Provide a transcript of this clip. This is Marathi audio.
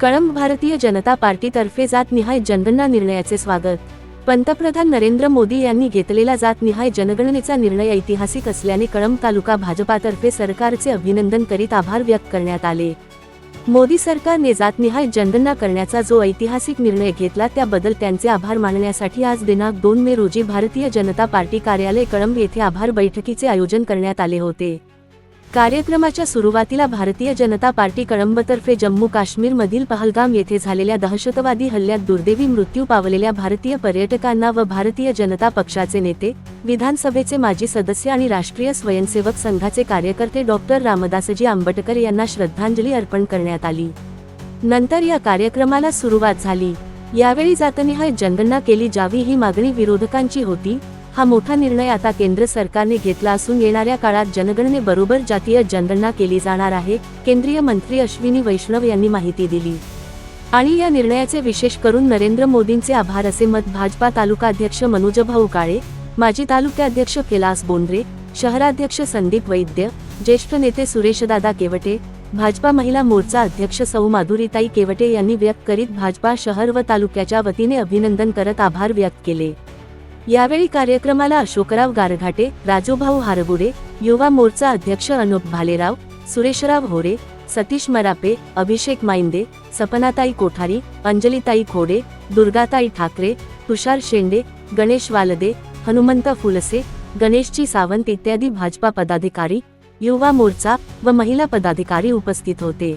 कळंब भारतीय जनता पार्टीतर्फे जातनिहाय जनगणना निर्णयाचे स्वागत. पंतप्रधान नरेंद्र मोदी यांनी घेतलेला जातनिहाय जनगणनेचा निर्णय ऐतिहासिक असल्याने कळंब तालुका भाजपातर्फे सरकारचे अभिनंदन करीत आभार व्यक्त करण्यात आले. मोदी सरकारने जातनिहाय जनगणना करण्याचा जो ऐतिहासिक निर्णय घेतला त्याबद्दल त्यांचे आभार मानण्यासाठी आज दिनांक दोन मे रोजी भारतीय जनता पार्टी कार्यालय कळंब येथे आभार बैठकीचे आयोजन करण्यात आले होते. कार्यक्रमाच्या सुरुवातीला भारतीय जनता पार्टी कळंबतर्फे जम्मू काश्मीरमधील पहलगाम येथे झालेल्या दहशतवादी हल्ल्यात दुर्दैवी मृत्यू पावलेल्या भारतीय पर्यटकांना व भारतीय जनता पक्षाचे नेते विधानसभेचे माजी सदस्य आणि राष्ट्रीय स्वयंसेवक संघाचे कार्यकर्ते डॉक्टर रामदासजी आंबटकर यांना श्रद्धांजली अर्पण करण्यात आली. नंतर या कार्यक्रमाला सुरुवात झाली. यावेळी जातनिहाय जनगणना केली जावी ही मागणी विरोधकांची होती हा मोठा निर्णय आता केंद्र सरकारने घेतला असून येणाऱ्या काळात जनगणनेबरोबर जातीय जनगणना केली जाणार आहे केंद्रीय मंत्री अश्विनी वैष्णव यांनी माहिती दिली. आणि या निर्णयाचे विशेष करून नरेंद्र मोदींचे आभार असे मत भाजपा तालुका अध्यक्ष मनोजभाऊ काळे माजी तालुकाध्यक्ष कैलास बोंद्रे शहराध्यक्ष संदीप वैद्य ज्येष्ठ नेते सुरेशदादा केवटे भाजपा महिला मोर्चा अध्यक्ष सौ माधुरीताई केवटे यांनी व्यक्त करीत भाजपा शहर व तालुक्याच्या वतीने अभिनंदन करत आभार व्यक्त केले. यावेळी कार्यक्रमाला अशोकराव गारघाटे राजूभाऊ हारगुडे युवा मोर्चा अध्यक्ष अनुप भालेराव सुरेशराव होरे सतीश मरापे अभिषेक माइंदे सपनाताई कोठारी अंजलीताई खोडे दुर्गाताई ठाकरे तुषार शेंडे गणेश वालदे हनुमंत फुलसे गणेशजी सावंत इत्यादी भाजपा पदाधिकारी युवा मोर्चा व महिला पदाधिकारी उपस्थित होते.